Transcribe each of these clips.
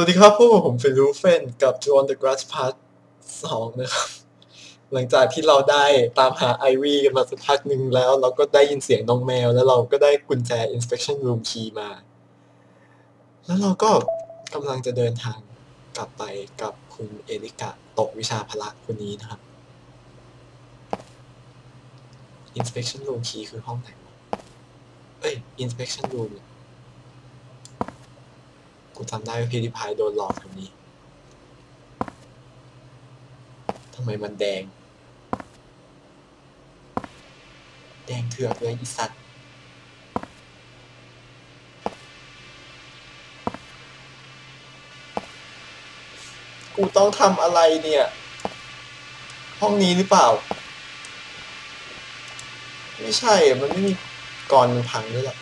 วัสดีครับพวกผมเป็นรูเฟนกับ j o on the Grass Part 2นะครับ หลังจากที่เราได้ตามหาไอวีกันมาสักพักหนึ่งแล้ว เราก็ได้ยินเสียงน้องแมว แล้วเราก็ได้กุญแจ inspection room key มา แล้วเราก็กำลังจะเดินทางกลับไปกับคุณเอริกะตกวิชาพละคนนี้นะครับ inspection room key คือห้องไหนเอ้ย inspection room เนี่ย กูจำได้ว่าพีดิพายโดนหลอกแบบนี้ทำไมมันแดง แดงเถือกเลยอีสัตว์กูต้องทำอะไรเนี่ย ห้องนี้หรือเปล่า ไม่ใช่ มันไม่มีก่อนมันพังด้วยหรอก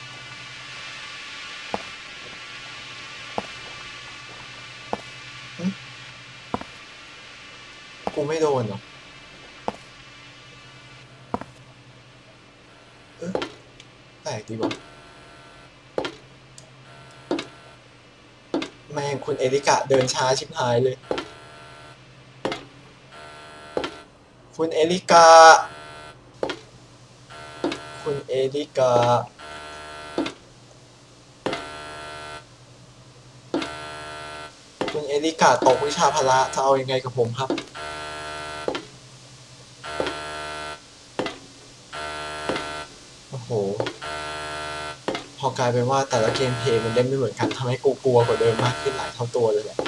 ไม่โดนเหรอเอ๊ะแปลกดีว่ะแม่งคุณเอริกะเดินช้าชิบหายเลย คุณเอริกา คุณเอริกาคุณเอริกาตกวิชาพละจะเอายังไงกับผมครับ โอ้โห พอกลายเป็นว่าแต่ละเกมเพลย์มันเล่นไม่เหมือนกันทำให้กูกลัวกว่าเดิมมากขึ้นหลายเท่าตัวเลยแหละ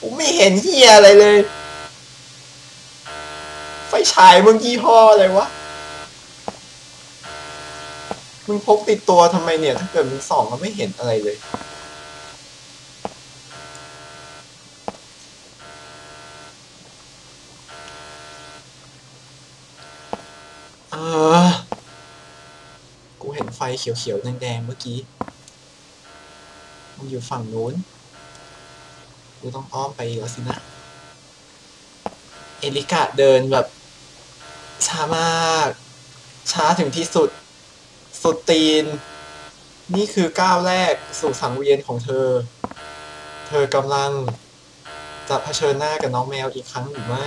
กูไม่เห็นเฮียอะไรเลย ไฟฉายมึงยี่ห้ออะไรวะ มึงพกติดตัวทำไมเนี่ย ถ้าเกิดมึงส่องก็ไม่เห็นอะไรเลย เห็นไฟเขียวๆแดงๆเมื่อกี้ มันอยู่ฝั่งนู้น กูต้องอ้อมไปแล้วสินะ เอลิกะเดินแบบช้ามาก ช้าถึงที่สุด สุดตีน นี่คือก้าวแรกสู่สังเวียนของเธอ เธอกำลังจะเผชิญหน้ากับน้องแมวอีกครั้งหรือไม่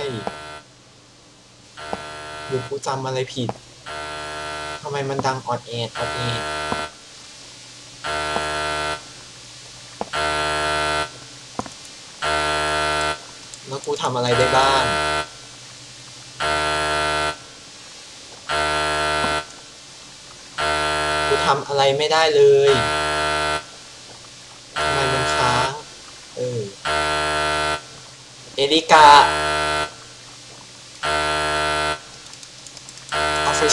หรือกูจำอะไรผิด ทำไมมันดังออดแอดออดแอดแล้วกูทำอะไรได้บ้างกูทำอะไรไม่ได้เลยทำไมมันค้างเออเอริกา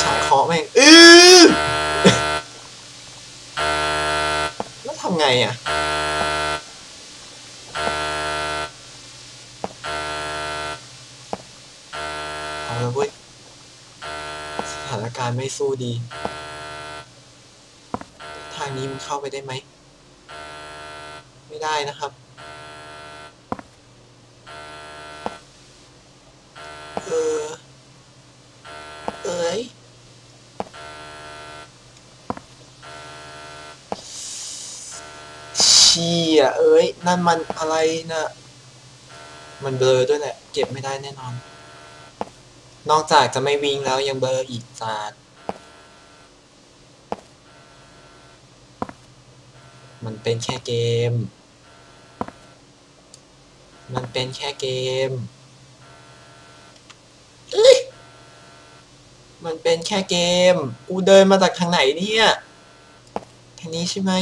ฉายเคาะแม่งอือแล้วทำไงอะเอาละเว้ยสถานการณ์ไม่สู้ดี ทางนี้มันเข้าไปได้ไหม ไม่ได้นะครับ เออ เอ้ย เชี่ยเอ้ย นั่นมันอะไรนะ มันเบลอด้วยแหละ เก็บไม่ได้แน่นอน นอกจากจะไม่วิ่งแล้วยังเบลออีกจานมันเป็นแค่เกม มันเป็นแค่เกมเอ้ยมันเป็นแค่เกม กูเดินมาจากทางไหนเนี่ย ทางนี้ใช่ไหม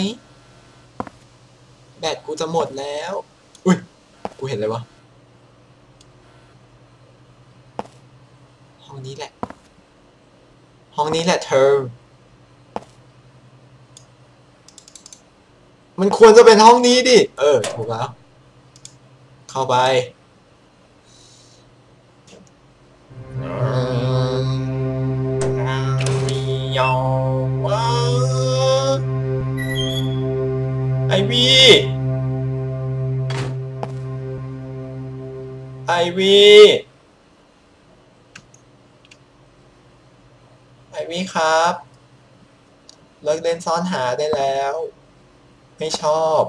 บตกูจะหมดแล้ว อุ้ย กูเห็นอะไรวะ ห้องนี้แหละ ห้องนี้แหละเธอ มันควรจะเป็นห้องนี้ดิ เออ ถูกแล้ว เข้าไป ไอวีไอวีไอวีครับเลิกเล่นซ่อนหาได้แล้ว ไม่ชอบ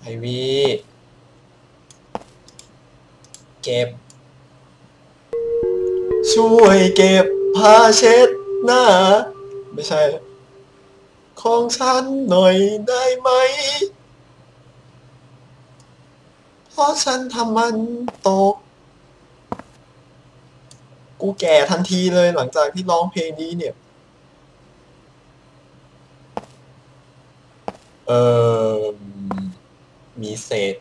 ไอวีเก็บ ช่วยเก็บผ้าเช็ดหน้า ไม่ใช่ ของฉันหน่อยได้ไหม เพราะฉันทำมันตก กูแก่ทันทีเลยหลังจากที่ร้องเพลงนี้เนี่ย เออมีเศษ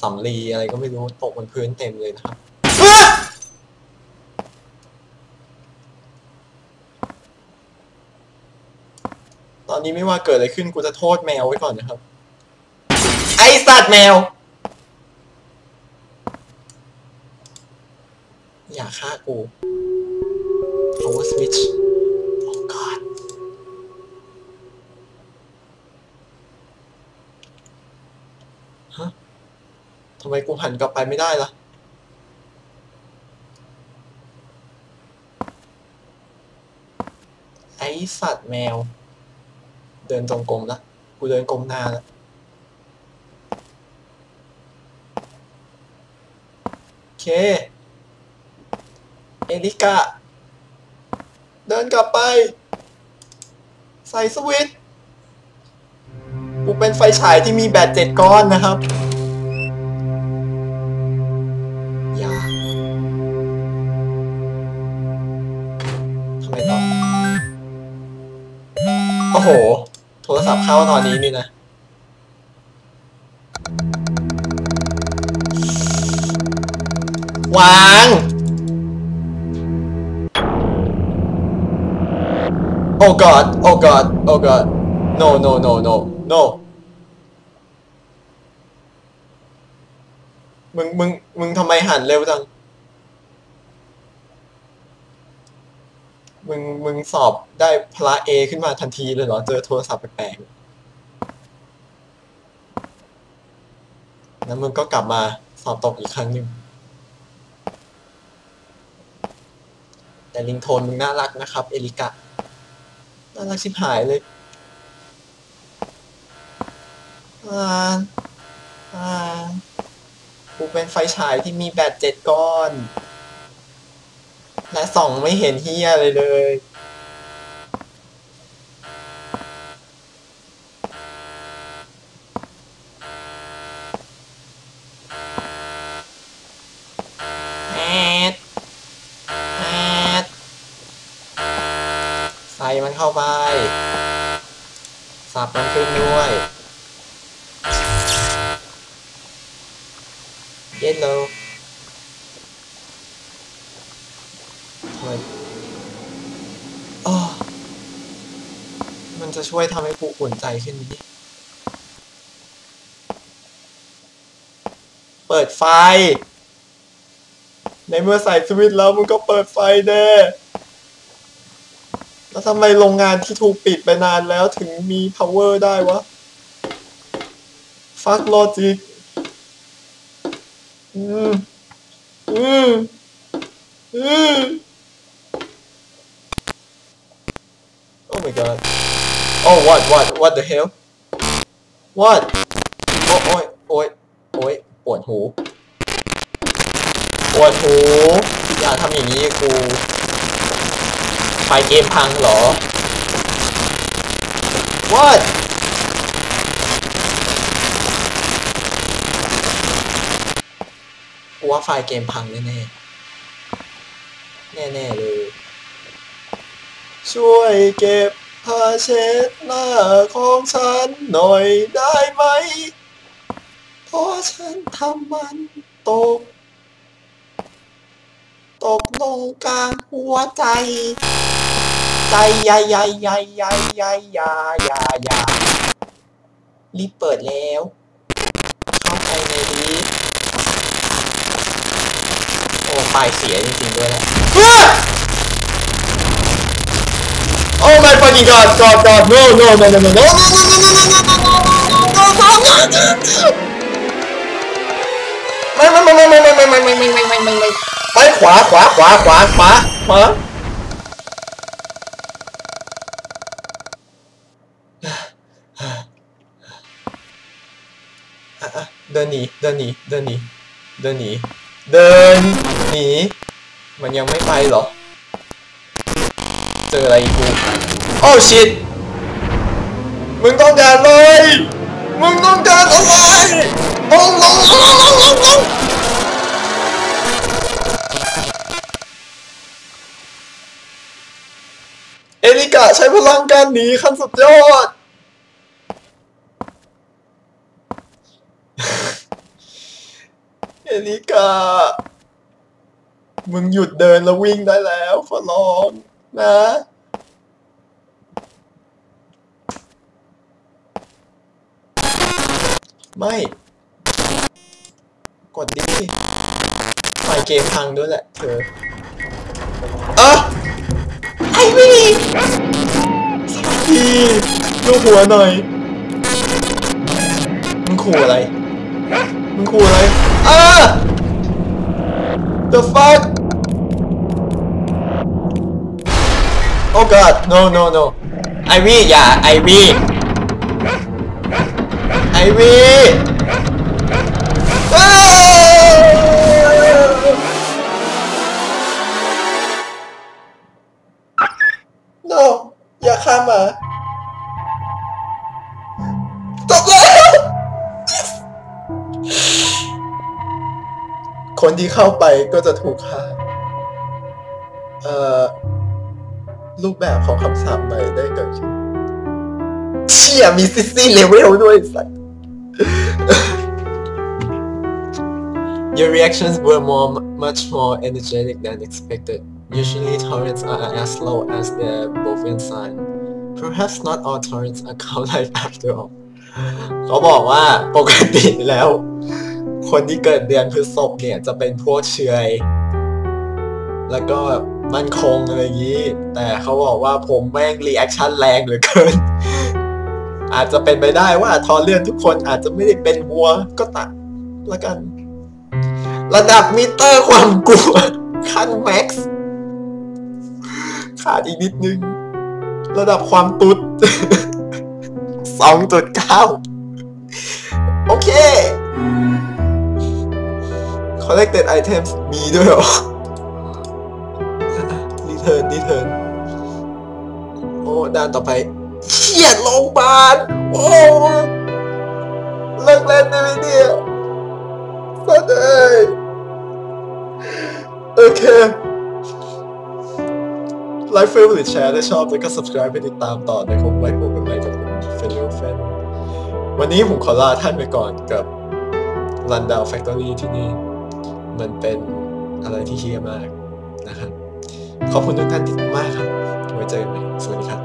สำลีอะไรก็ไม่รู้ตกบนพื้นเต็มเลยนะครับอ๊ะ ตอนนี้ไม่ว่าเกิดอะไรขึ้นกูจะโทษแมวไว้ก่อนนะครับ ไอสัตว์แมว อย่าฆ่ากู power switch oh god ฮะทำไมกูหันกลับไปไม่ได้ล่ะไอสัตว์แมว เดินตรงกลมละกูเดินกลมนาแล้วโอเค เอลิกาเดินกลับไป ใส่สวิตช์กูเป็นไฟฉายที่มีแบตเจ็ดก้อนนะครับอย่าทำไมต่อโอ้โห ศัพท์เข้าตอนนี้นี่นะ วาง Oh god Oh god Oh god No no no no no มึง มึง มึงทำไมหันเร็วจัง มึงมึงสอบได้พละเอขึ้นมาทันทีเลยเหรอ เจอโทรศัพท์แปลกๆแล้วมึงก็กลับมาสอบตกอีกครั้งหนึ่งแต่ลิงโทนมึงน่ารักนะครับ เอลิกะ น่ารักชิบหายเลยอ่าอ่ากูเป็นไฟฉายที่มีแบตเจ็ดก้อน และส่องไม่เห็นเฮียอะไรเลย แอด แอด ใส่มันเข้าไป สับมันขึ้นด้วย เย็นโลทำไมอ้อมันจะช่วยทำให้กูอุ่นใจขึ้นนิดเปิดไฟ ในเมื่อใส่สวิตช์แล้วมึงก็เปิดไฟแน่แล้วทำไมโรงงานที่ถูกปิดไปนานแล้วถึงมี power ได้วะ ฟักโลจิก อืม อืม อืม Oh my god. Oh what what what the hell? What? โอ้โอ้ยโอ้ยโอ้ยปวดหู ปวดหู อย่าทำอย่างนี้กูไฟเกมพังเหรอ What กูว่าไฟล์เกมพังแน่ๆแน่ๆเลย ช่วยเก็บผ้าเช็ดหน้าของฉันหน่อยได้ไหม เพราะฉันทำมันตก ตกลงกลางหัวใจ ใจใหญ่ใหญ่ใหญ่ใหญ่ใหญ่ใหญ่ใหญ่ใหญ่รีบเปิดแล้วเข้าไปในลิฟต์โอ้ไฟเสียจริงๆด้วยแหละ Oh my fucking god, god, god, no, no, no, no, no, no, no, no, no, no, no, no, no, no, ไม่ไม่ไม่ไไม่ขวาขวาขวาขวาขวาขวาเดินหนีเดินหนีเดินหนีเดินหนีเดินหนีมันยังไม่ไปหรอ เจออะไรกูโอ้ชิตมึงต้องการเลยมึงต้องการอะไรลงลงลงลงลงลงเอลิกะใช้พลังการหนีขั้นสุดยอด เอลิกามึงหยุดเดินแล้ววิ่งได้แล้วขอร้อง นะไม่ กดดิไฟเกมพังด้วยแหละเธอเอะไอวี่สวัสดีลูกหัวหน่อย มึงขู่อะไร มึงขู่อะไรอะ The fuck Oh god no no no ไอวี่อย่าไอวี่ไอวี่อ้าว no อย่าข้ามมาจบแล้ว คนที่เข้าไปก็จะถูกฆ่า เอ่อ รูปแบบของคำสาปใหม่ได้เกิดขึ้นเชี่ยมีซิซี่เลเวลด้วยสัตว์ Your reactions were more, much more energetic than expected. Usually, torrents are as low as their Bovian sign. Perhaps not all torrents are cow-like after all. เขาบอกว่าปกติแล้ว คนที่เกิดเดือนพฤษภเนี่ยจะเป็นพวกเชอยแล้วก็แบบ มั่นคงอะไรอย่างนี้ แต่เขาบอกว่าผมแม่งรีแอคชั่นแรงเหลือเกิน อาจจะเป็นไปได้ว่าทอเลือดทุกคนอาจจะไม่ได้เป็นวัวก็ตัดละกัน ระดับมิเตอร์ความกลัวขั้นแม็กซ์ขาดอีกนิดนึง ระดับความตุดสองจุดเก้าโอเค collected items มีด้วยหรอ เหรอ return return โอ้ด้านต่อไปเขียดโรงพยาบาลโอ้เลิกเล่นได้ไหมเนี่ยสัตว์เอ้ยโอเคไลฟ์เฟรมหรือแชร์ถ้าชอบแล้วก็ subscribe ไปติดตามต่อในผมไว้พบกันใหม่กับผมเฟลโลแฟนวันนี้ผมขอลาท่านไปก่อนกับ Rundown Factory ที่นี่ มันเป็นอะไรที่เฮี้ยมากนะครับ ขอบคุณทุกท่านที่มากครับไว้เจอกันใหม่สวัสดีครับ